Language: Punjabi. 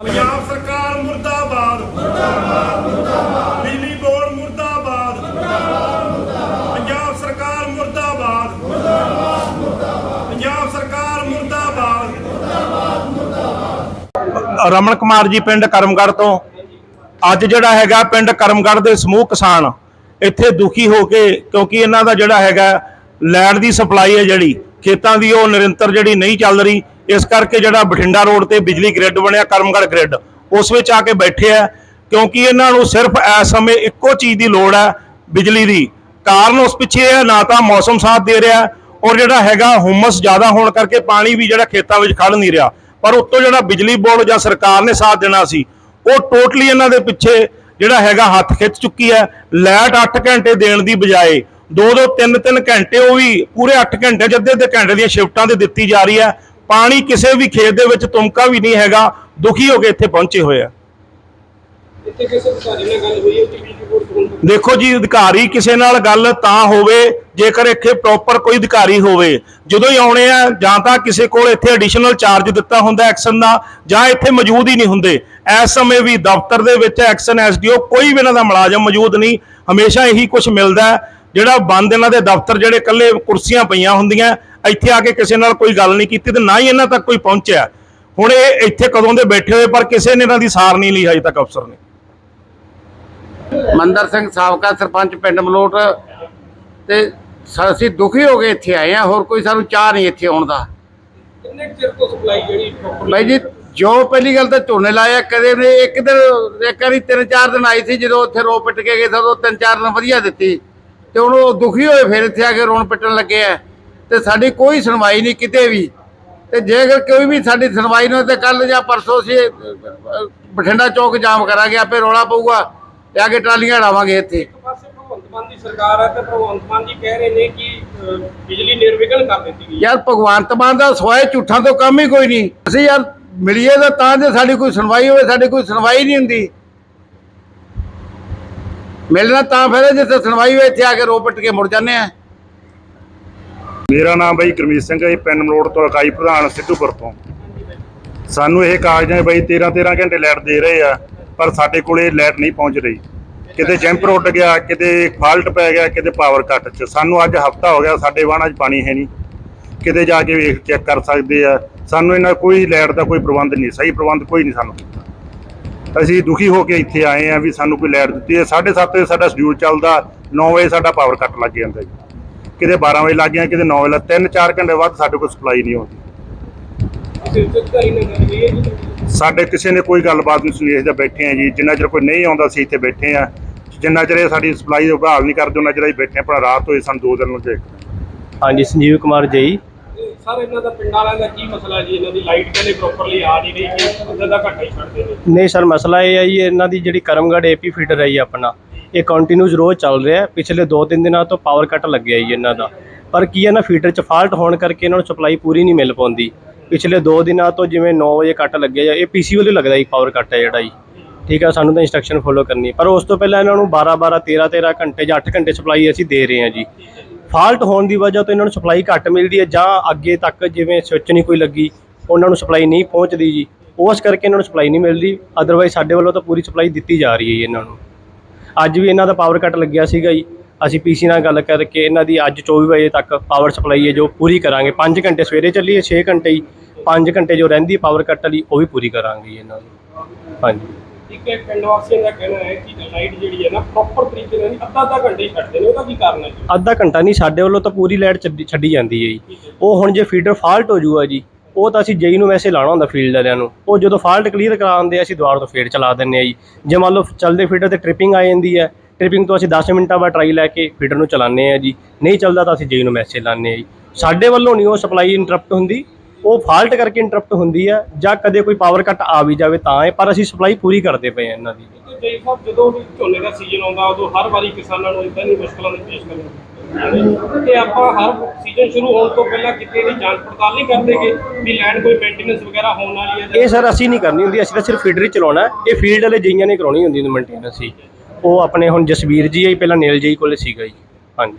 ਪੰਜਾਬ ਸਰਕਾਰ ਮੁਰਦਾਬਾਦ। ਮੁਰਦਾਬਾਦ ਮੁਰਦਾਬਾਦ ਬਿਜਲੀ ਬੋਰਡ ਮੁਰਦਾਬਾਦ। ਮੁਰਦਾਬਾਦ ਮੁਰਦਾਬਾਦ ਪੰਜਾਬ ਸਰਕਾਰ ਮੁਰਦਾਬਾਦ। ਮੁਰਦਾਬਾਦ ਮੁਰਦਾਬਾਦ ਪੰਜਾਬ ਸਰਕਾਰ ਮੁਰਦਾਬਾਦ। ਰਮਨ ਕੁਮਾਰ ਜੀ ਪਿੰਡ ਕਰਮਗੜ੍ਹ ਤੋਂ। ਅੱਜ ਜਿਹੜਾ ਹੈਗਾ ਪਿੰਡ ਕਰਮਗੜ੍ਹ ਦੇ ਸਮੂਹ ਕਿਸਾਨ, ਇੱਥੇ ਦੁਖੀ ਹੋ ਕੇ ਕਿਉਂਕਿ ਇਹਨਾਂ ਦਾ ਜਿਹੜਾ ਹੈਗਾ ਲੈਂਡ ਦੀ ਸਪਲਾਈ ਹੈ ਜਿਹੜੀ, ਖੇਤਾਂ ਦੀ ਉਹ ਨਿਰੰਤਰ ਜਿਹੜੀ ਨਹੀਂ ਚੱਲ ਰਹੀ ਇਸ ਕਰਕੇ ਜਿਹੜਾ ਬਠਿੰਡਾ ਰੋਡ ਤੇ ਬਿਜਲੀ ਗ੍ਰਿਡ ਬਣਿਆ, ਕਰਮਗੜ੍ਹ ਗ੍ਰਿਡ, ਉਸ ਵਿੱਚ ਆ ਕੇ ਬੈਠੇ ਆ, ਕਿਉਂਕਿ ਇਹਨਾਂ ਨੂੰ ਸਿਰਫ ਇਸ ਸਮੇਂ ਇੱਕੋ ਚੀਜ਼ ਦੀ ਲੋੜ ਹੈ ਬਿਜਲੀ ਦੀ। ਕਾਰਨ ਉਸ ਪਿੱਛੇ ਹੈ ਨਾ ਤਾਂ ਮੌਸਮ ਸਾਥ ਦੇ ਰਿਹਾ, ਔਰ ਜਿਹੜਾ ਹੈਗਾ ਹੁਮਸ ਜ਼ਿਆਦਾ ਹੋਣ ਕਰਕੇ ਪਾਣੀ ਵੀ ਜਿਹੜਾ ਖੇਤਾਂ ਵਿੱਚ ਖੜ ਨਹੀਂ ਰਿਹਾ। ਪਰ ਉੱਤੋਂ ਜਿਹੜਾ ਬਿਜਲੀ ਬੋਰਡ ਜਾਂ ਸਰਕਾਰ ਨੇ ਸਾਥ ਦੇਣਾ ਸੀ, ਉਹ ਟੋਟਲੀ ਇਹਨਾਂ ਦੇ ਪਿੱਛੇ ਜਿਹੜਾ ਹੈਗਾ ਹੱਥ ਖਿੱਚ ਚੁੱਕੀ ਹੈ ਲਾਈਟ 8 ਘੰਟੇ ਦੇਣ ਦੀ ਬਜਾਏ 2-2 3-3 ਘੰਟੇ ਉਹ ਵੀ ਪੂਰੇ 8 ਘੰਟੇ ਜੱਦੇ ਦੇ ਘੰਟੇ ਦੀਆਂ ਸ਼ਿਫਟਾਂ ਤੇ ਦਿੱਤੀ ਜਾ ਰਹੀ ਹੈ ਪਾਣੀ ਕਿਸੇ ਵੀ ਖੇਤ ਦੇ ਵਿੱਚ ਤੁਮਕਾ ਵੀ ਨਹੀਂ ਹੈਗਾ ਦੁਖੀ ਹੋ ਕੇ ਇੱਥੇ ਪਹੁੰਚੇ ਹੋਏ ਆ। ਦੇਖੋ ਜੀ ਅਧਿਕਾਰੀ ਕਿਸੇ ਨਾਲ ਗੱਲ ਤਾਂ ਹੋਵੇ ਜੇਕਰ ਇੱਥੇ ਪ੍ਰੋਪਰ ਕੋਈ ਅਧਿਕਾਰੀ ਹੋਵੇ ਜਦੋਂ ਹੀ ਆਉਣੇ ਆ ਜਾਂ ਤਾਂ ਕਿਸੇ ਕੋਲ ਇੱਥੇ ਐਡੀਸ਼ਨਲ ਚਾਰਜ ਦਿੱਤਾ ਹੁੰਦਾ ਐਕਸ਼ਨ ਦਾ ਜਾਂ ਇੱਥੇ ਮੌਜੂਦ ਹੀ ਨਹੀਂ ਹੁੰਦੇ। ਇਸ ਸਮੇਂ ਵੀ ਦਫ਼ਤਰ ਦੇ ਵਿੱਚ ਐਕਸ਼ਨ ਐਸਡੀਓ ਕੋਈ ਵੀ ਇਹਨਾਂ ਦਾ ਮੁਲਾਜ਼ਮ ਮੌਜੂਦ ਨਹੀਂ ਹਮੇਸ਼ਾ ਇਹੀ ਕੁਝ ਮਿਲਦਾ। ਜਿਹੜਾ ਬੰਦ ਇਹਨਾਂ ਦੇ ਦਫ਼ਤਰ ਜਿਹੜੇ ਇਕੱਲੇ ਕੁਰਸੀਆਂ ਪਈਆਂ ਹੁੰਦੀਆਂ ਇੱਥੇ ਆ ਕੇ ਕਿਸੇ ਨਾਲ ਕੋਈ ਗੱਲ ਨਹੀਂ ਕੀਤੀ ਤੇ ਨਾ ਹੀ ਇਹਨਾਂ ਤੱਕ ਕੋਈ ਪਹੁੰਚਿਆ। ਹੁਣ ਇਹ ਇੱਥੇ ਕਦੋਂ ਦੇ ਬੈਠੇ ਹੋਏ ਪਰ ਕਿਸੇ ਨੇ ਇਹਨਾਂ ਦੀ ਸਾਰ ਨਹੀਂ ਲਈ ਹਜੇ ਤੱਕ ਅਫਸਰ ਨੇ। ਮੰਦਰ ਸਿੰਘ ਸਾਬਕਾ ਸਰਪੰਚ ਪਿੰਡ ਮਲੋਟ ਤੇ ਅਸੀਂ ਦੁਖੀ ਹੋ ਕੇ ਇੱਥੇ ਆਏ ਆ ਹੋਰ ਕੋਈ ਸਾਨੂੰ ਚਾਹ ਨਹੀਂ ਇੱਥੇ ਆਉਣ ਦਾ। ਕਿੰਨੇ ਕੁ ਚਿਰ ਤੋਂ ਸਪਲਾਈ ਜਿਹੜੀ properly ਬਾਈ ਜੀ ਜੋ ਪਹਿਲੀ ਗੱਲ ਤਾਂ ਝੋਨੇ ਲਾਇਆ ਕਦੇ ਨੇ ਇੱਕ ਦਿਨ ਇੱਕ ਵਾਰੀ ਤਿੰਨ ਚਾਰ ਦਿਨ ਆਈ ਸੀ ਜਦੋਂ ਉੱਥੇ ਰੋ ਪਿੱਟ ਕੇ ਗਏ ਸੀ ਉਦੋਂ ਤਿੰਨ ਚਾਰ ਦਿਨ ਵਧੀਆ ਦਿੱਤੀ। ਤੇ ਹੁਣ ਉਹ ਦੁਖੀ ਹੋਏ ਫਿਰ ਇੱਥੇ ਆ ਕੇ ਰੋਣ ਪਿੱਟਣ ਲੱਗੇ ਆ। ਤੇ ਸਾਡੀ ਕੋਈ ਸੁਣਵਾਈ ਨਹੀਂ ਕਿਤੇ ਵੀ। ਤੇ ਜੇਕਰ ਕੋਈ ਵੀ ਸਾਡੀ ਸੁਣਵਾਈ ਨਾ ਤੇ ਕੱਲ ਜਾਂ ਪਰਸੋਂ ਅ, ਬਠਿੰਡਾ ਚੌਕ ਜਾਮ ਕਰਾਂਗੇ ਆਪੇ ਰੌਲਾ ਪਊਗਾ। ਤੇ ਆ ਕੇ ਟਰਾਲੀਆਂ ਲਾਵਾਂਗੇ ਇੱਥੇ। ਇੱਕ ਪਾਸੇ ਭਗਵੰਤ ਮਾਨ ਦੀ ਸਰਕਾਰ ਹੈ ਤੇ ਭਗਵੰਤ ਮਾਨ ਜੀ ਕਹਿ ਰਹੇ ਨੇ ਕਿ ਅਹ, ਬਿਜਲੀ ਨਿਰਵਿਘਨ ਕਰ ਦਿੱਤੀ ਗਈ। ਹੈ ਯਾਰ ਭਗਵੰਤ ਮਾਨ ਦਾ ਸਵਾਏ ਝੂਠਾਂ ਤੋਂ ਕੰਮ ਹੀ ਕੋਈ ਨਹੀਂ। ਅਸੀਂ ਯਾਰ ਮਿਲੀਏ ਤਾਂ ਤਾਂ ਜੇ ਸਾਡੀ ਕੋਈ ਸੁਣਵਾਈ ਹੋਵੇ ਸਾਡੀ ਕੋਈ ਸੁਣਵਾਈ ਨਹੀਂ ਹੁੰਦੀ। ਮਿਲਣਾ ਤਾਂ ਫਿਰ ਜਿੱਥੇ ਸੁਣਵਾਈ ਹੋਵੇ ਇੱਥੇ ਆ ਕੇ ਰੋ ਪਿੱਟ ਕੇ ਮੁੜ ਜਾਂਦੇ ਆ। ਮੇਰਾ ਨਾਮ ਬਾਈ ਗੁਰਮੀਤ ਸਿੰਘ ਹੈ ਜੀ, ਪਿੰਡ ਮਲੋੜ ਤੋਂ ਇਕਾਈ ਪ੍ਰਧਾਨ ਸਿੱਧੂਪੁਰ ਤੋਂ। ਸਾਨੂੰ ਇਹ ਕਾਗਜ਼ਾਂ ਬਾਈ 13 13 ਘੰਟੇ ਲਾਈਟ ਦੇ ਰਹੇ ਆ ਪਰ ਸਾਡੇ ਕੋਲੇ ਲਾਈਟ ਨਹੀਂ ਪਹੁੰਚ ਰਹੀ। ਕਿਤੇ ਜੈਂਪਰ ਉੱਡ ਗਿਆ ਕਿਤੇ ਫਾਲਟ ਪੈ ਗਿਆ ਕਿਤੇ ਪਾਵਰ ਕੱਟ ਚ। ਸਾਨੂੰ ਅੱਜ ਹਫਤਾ ਹੋ ਗਿਆ ਸਾਡੇ ਵਾਹਣਾਂ 'ਚ ਪਾਣੀ ਹੈ ਨਹੀਂ। ਕਿਤੇ ਜਾ ਕੇ ਵੇਖ ਚੈੱਕ ਕਰ ਸਕਦੇ ਆ। ਸਾਨੂੰ ਇਹਨਾਂ ਕੋਈ ਲਾਈਟ ਦਾ ਕੋਈ ਪ੍ਰਬੰਧ ਨਹੀਂ ਸਹੀ ਪ੍ਰਬੰਧ ਕੋਈ ਨਹੀਂ ਸਾਨੂੰ। ਕੀਤਾ ਅਸੀਂ ਦੁਖੀ ਹੋ ਕੇ ਇੱਥੇ ਆਏ ਆ ਵੀ ਸਾਨੂੰ ਕੋਈ ਲਾਈਟ ਦਿੱਤੀ ਹੈ। 7:30 ਵਜੇ ਸਾਡਾ ਸ਼ਡਿਊਲ ਚੱਲਦਾ 9 ਵਜੇ ਸਾਡਾ ਪਾਵਰ ਕੱਟ ਲੱਗ ਜਾਂਦਾ ਜੀ। ਕਿਤੇ 12 ਵਜੇ ਲੱਗ ਗਿਆ ਕਿਤੇ 9 ਵਜੇ ਲੱਗ 3-4 ਘੰਟੇ ਬਾਅਦ ਸਾਡੇ ਕੋਲ ਸਪਲਾਈ ਨਹੀਂ ਆਉਂਦੀ। ਜੀ? ਸਾਡੇ ਕਿਸੇ ਨੇ ਕੋਈ ਗੱਲਬਾਤ ਨਹੀਂ ਸੁਣੀ ਅਸੀਂ ਤਾਂ ਬੈਠੇ ਆ ਜੀ। ਜਿੰਨਾ ਚਿਰ ਕੋਈ ਨਹੀਂ ਆਉਂਦਾ ਅਸੀਂ ਇੱਥੇ ਬੈਠੇ ਆ ਜਿੰਨਾ ਚਿਰ ਇਹ ਸਾਡੀ ਸਪਲਾਈ ਬਹਾਲ ਨਹੀਂ ਕਰਦੇ ਉਹਨਾਂ ਚਿਰ ਅਸੀਂ ਬੈਠੇ ਆ ਪਰ ਰਾਤ ਹੋਈ ਸਾਨੂੰ ਦੋ ਦਿਨ ਨੂੰ ਦੇਖ। ਹਾਂਜੀ ਸੰਜੀਵ ਕੁਮਾਰ ਜਈ। ਤੇ ਸਰ, ਇਹਨਾਂ ਦਾ ਪਿੰਡ ਵਾਲਿਆਂ ਦਾ ਕੀ ਮਸਲਾ ਜੀ? ਇਹਨਾਂ ਦੀ ਲਾਈਟ ਕਹਿੰਦੇ ਪ੍ਰੋਪਰਲੀ ਆ ਨਹੀਂ ਰਹੀ ਕਿ ਅੱਧਾ ਦਾ ਘੱਟਾ ਹੀ ਛੱਡਦੇ ਨੇ। ਨਹੀਂ ਸਰ, ਮਸਲਾ ਇਹ ਹੈ ਜੀ, ਇਹਨਾਂ ਦੀ ਜਿਹੜੀ ਕਰਮਗੜ ਏਪੀ ਫੀਡਰ ਹੈ ਜੀ ਆਪਣਾ, ਇਹ ਕੰਟੀਨਿਊਸ ਰੋਜ਼ ਚੱਲ ਰਿਹਾ ਪਿਛਲੇ 2-3 ਦਿਨਾਂ ਤੋਂ ਪਾਵਰ ਕੱਟ ਲੱਗਿਆ ਜੀ ਇਹਨਾਂ ਦਾ। ਪਰ ਕੀ ਹੈ ਨਾ ਫੀਡਰ 'ਚ ਫਾਲਟ ਹੋਣ ਕਰਕੇ ਇਹਨਾਂ ਨੂੰ ਸਪਲਾਈ ਪੂਰੀ ਨਹੀਂ ਮਿਲ ਪਾਉਂਦੀ। ਪਿਛਲੇ 2 ਦਿਨਾਂ ਤੋਂ ਜਿਵੇਂ 9 ਵਜੇ ਕੱਟ ਲੱਗਿਆ ਜਾਂ, ਇਹ ਪੀਸੀ ਵੱਲੋਂ ਲੱਗਦਾ ਜੀ ਪਾਵਰ ਕੱਟ ਹੈ ਜਿਹੜਾ ਜੀ। ਠੀਕ ਹੈ, ਸਾਨੂੰ ਤਾਂ ਇੰਸਟਰਕਸ਼ਨ ਫੋਲੋ ਕਰਨੀ ਪਰ ਉਸ ਤੋਂ ਪਹਿਲਾਂ ਇਹਨਾਂ ਨੂੰ 12-12 13-13 ਘੰਟੇ ਜਾਂ 8 ਘੰਟੇ ਸਪਲਾਈ ਅਸੀਂ ਦੇ ਰਹੇ ਹਾਂ ਜੀ। ਫਾਲਟ ਹੋਣ ਦੀ ਵਜ੍ਹਾ ਤੋਂ ਇਹਨਾਂ ਨੂੰ ਸਪਲਾਈ ਘੱਟ ਮਿਲਦੀ ਹੈ ਜਾਂ ਅੱਗੇ ਤੱਕ ਜਿਵੇਂ ਸਵਿਚ ਨਹੀਂ ਕੋਈ ਲੱਗੀ, ਉਹਨਾਂ ਨੂੰ ਸਪਲਾਈ ਨਹੀਂ ਪਹੁੰਚਦੀ ਜੀ। ਉਸ ਕਰਕੇ ਇਹਨਾਂ ਨੂੰ ਸਪਲਾਈ ਨਹੀਂ ਮਿਲਦੀ। ਅਦਰਵਾਈਜ਼ ਸਾਡੇ ਵੱਲੋਂ ਤਾਂ ਪੂਰੀ ਸਪਲਾਈ ਦਿੱਤੀ ਜਾ ਰਹੀ ਹੈ ਜੀ ਇਹਨਾਂ ਨੂੰ। ਅੱਜ ਵੀ ਇਹਨਾਂ ਦਾ ਪਾਵਰ ਕੱਟ ਲੱਗਿਆ ਸੀਗਾ ਜੀ। ਅਸੀਂ ਪੀਸੀ ਨਾਲ ਗੱਲ ਕਰਕੇ ਇਹਨਾਂ ਦੀ ਅੱਜ 24 ਵਜੇ ਤੱਕ ਪਾਵਰ ਸਪਲਾਈ ਹੈ ਜੋ ਪੂਰੀ ਕਰਾਂਗੇ। 5 ਘੰਟੇ ਸਵੇਰੇ ਚੱਲੀ ਹੈ 6 ਘੰਟੇ ਹੀ। 5 ਘੰਟੇ ਜੋ ਰਹਿੰਦੀ ਪਾਵਰ ਕੱਟ ਵਾਲੀ, ਉਹ ਵੀ ਪੂਰੀ ਕਰਾਂਗੇ ਜੀ ਇਹਨਾਂ ਨੂੰ ਹਾਂਜੀ। ਇੱਕ ਇੱਕ ਪਿੰਡ ਵਾਸੀਆਂ ਦਾ ਕਹਿਣਾ ਹੈ ਕਿ ਲਾਈਟ ਜਿਹੜੀ ਹੈ ਨਾ ਪ੍ਰੋਪਰ ਤਰੀਕੇ ਨਾਲ ਨਹੀਂ ਅੱਧਾ ਅੱਧਾ ਘੰਟੇ ਹੀ ਛੱਡਦੇ ਨੇ ਉਹਦਾ ਕੀ ਕਾਰਨ ਹੈ ਜੀ? ਅੱਧਾ ਘੰਟਾ ਨਹੀਂ ਸਾਡੇ ਵੱਲੋਂ ਤਾਂ ਪੂਰੀ ਲਾਈਟ ਛੱਡੀ ਛੱਡੀ ਜਾਂਦੀ ਹੈ ਜੀ। ਉਹ ਹੁਣ ਜੇ ਫੀਡਰ ਫਾਲਟ ਹੋ ਜੂਗਾ ਜੀ ਉਹ ਤਾਂ ਅਸੀਂ ਜਈ ਨੂੰ ਵੈਸੇ ਲਾਣਾ ਹੁੰਦਾ ਫੀਲਡ ਵਾਲਿਆਂ ਨੂੰ। ਉਹ ਜਦੋਂ ਫਾਲਟ ਕਲੀਅਰ ਕਰਾਉਂਦੇ ਆ ਅਸੀਂ ਦੁਬਾਰਾ ਤੋਂ ਫੇਰ ਚਲਾ ਦਿੰਨੇ ਆ ਜੀ। ਜੇ ਮੰਨ ਲਓ ਚੱਲਦੇ ਫੀਡਰ ਤੇ ਟ੍ਰਿਪਿੰਗ ਆ ਜਾਂਦੀ ਹੈ ਟ੍ਰਿਪਿੰਗ ਤੋਂ ਅਸੀਂ 10 ਮਿੰਟਾਂ ਬਾਅਦ ਟਰਾਈ ਲੈ ਕੇ ਫੀਡਰ ਨੂੰ ਚਲਾਉਂਦੇ ਆ ਜੀ। ਨਹੀਂ ਚੱਲਦਾ ਤਾਂ ਅਸੀਂ ਜਈ ਨੂੰ ਮੈਸੇਜ ਲਾਉਂਦੇ ਆ ਜੀ। ਸਾਡੇ ਵੱਲੋਂ ਨਹੀਂ ਉਹ ਸਪਲਾਈ ਇੰਟਰਪਟ ਹੁੰਦੀ। ਉਹ ਫਾਲਟ ਕਰਕੇ ਇੰਟਰਪਟ ਹੁੰਦੀ ਹੈ ਜਾਂ ਕਦੇ ਕੋਈ ਪਾਵਰ ਕੱਟ ਆ ਵੀ ਜਾਵੇ ਤਾਂ ਹੈ ਪਰ ਅਸੀਂ ਸਪਲਾਈ ਪੂਰੀ ਕਰਦੇ ਪਏ ਇਹਨਾਂ ਦੀ। ਤੇ ਜੀ ਸਾਹਿਬ ਜਦੋਂ ਵੀ ਝੋਨੇ ਦਾ ਸੀਜ਼ਨ ਆਉਂਦਾ ਉਦੋਂ ਹਰ ਵਾਰੀ ਕਿਸਾਨਾਂ ਨੂੰ ਇਦਾਂ ਦੀ ਮੁਸ਼ਕਲਾਂ ਨੂੰ ਪੇਸ਼ ਕਰਨਾ ਤੇ ਆਪਾਂ ਹਰ ਸੀਜ਼ਨ ਸ਼ੁਰੂ ਹੋਣ ਤੋਂ ਪਹਿਲਾਂ ਕਿਤੇ ਦੀ ਜਾਂਚ ਪੜਤਾਲ ਨਹੀਂ ਕਰਦੇਗੇ ਵੀ ਲੈਂਡ ਕੋਈ ਮੇਨਟੇਨੈਂਸ ਵਗੈਰਾ ਹੋਣ ਵਾਲੀ ਹੈ ਜਾਂ ਇਹ ਸਰ ਅਸੀਂ ਨਹੀਂ ਕਰਨੀ ਹੁੰਦੀ ਅਸੀਂ ਤਾਂ ਸਿਰਫ ਫੀਡਰ ਹੀ ਚਲਾਉਣਾ। ਇਹ ਫੀਲਡ ਵਾਲੇ ਜਈਆਂ ਨੇ ਕਰਾਉਣੀ ਹੁੰਦੀ ਮੇਨਟੇਨੈਂਸ ਹੀ। ਉਹ ਆਪਣੇ ਹੁਣ ਜਸਵੀਰ ਜੀ ਹੈ ਪਹਿਲਾਂ ਨੀਲ ਜੀ ਕੋਲੇ ਸੀਗਾ ਜੀ। ਹਾਂਜੀ।